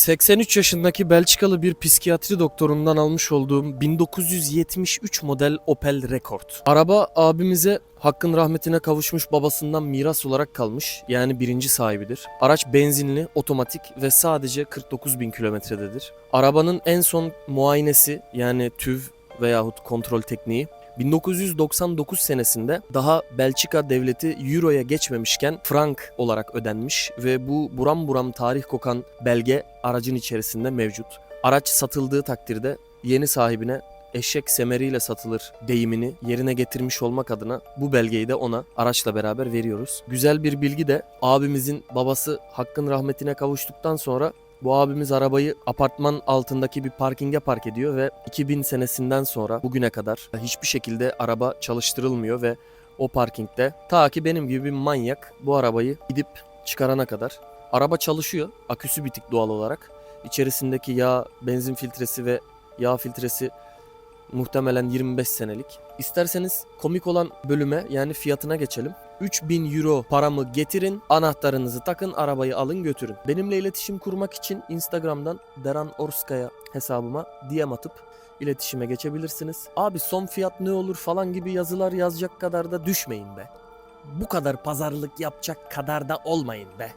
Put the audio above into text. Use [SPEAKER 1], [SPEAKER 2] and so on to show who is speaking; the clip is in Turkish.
[SPEAKER 1] 83 yaşındaki Belçikalı bir psikiyatri doktorundan almış olduğum 1973 model Opel Rekord. Araba abimize hakkın rahmetine kavuşmuş babasından miras olarak kalmış. Yani birinci sahibidir. Araç benzinli, otomatik ve sadece 49 bin kilometrededir. Arabanın en son muayenesi yani TÜV veyahut kontrol tekniği 1999 senesinde daha Belçika devleti Euro'ya geçmemişken frank olarak ödenmiş ve bu buram buram tarih kokan belge aracın içerisinde mevcut. Araç satıldığı takdirde yeni sahibine eşek semeriyle satılır deyimini yerine getirmiş olmak adına bu belgeyi de ona araçla beraber veriyoruz. Güzel bir bilgi de abimizin babası hakkın rahmetine kavuştuktan sonra bu abimiz arabayı apartman altındaki bir parkinge park ediyor ve 2000 senesinden sonra bugüne kadar hiçbir şekilde araba çalıştırılmıyor ve o parkingde ta ki benim gibi bir manyak bu arabayı gidip çıkarana kadar araba çalışıyor. Aküsü bitik doğal olarak. İçerisindeki yağ, benzin filtresi ve yağ filtresi muhtemelen 25 senelik. İsterseniz komik olan bölüme yani fiyatına geçelim. 3000 euro paramı getirin, anahtarınızı takın, arabayı alın götürün. Benimle iletişim kurmak için Instagram'dan Deran Orskaya hesabıma DM atıp iletişime geçebilirsiniz. Abi son fiyat ne olur falan gibi yazılar yazacak kadar da düşmeyin be. Bu kadar pazarlık yapacak kadar da olmayın be.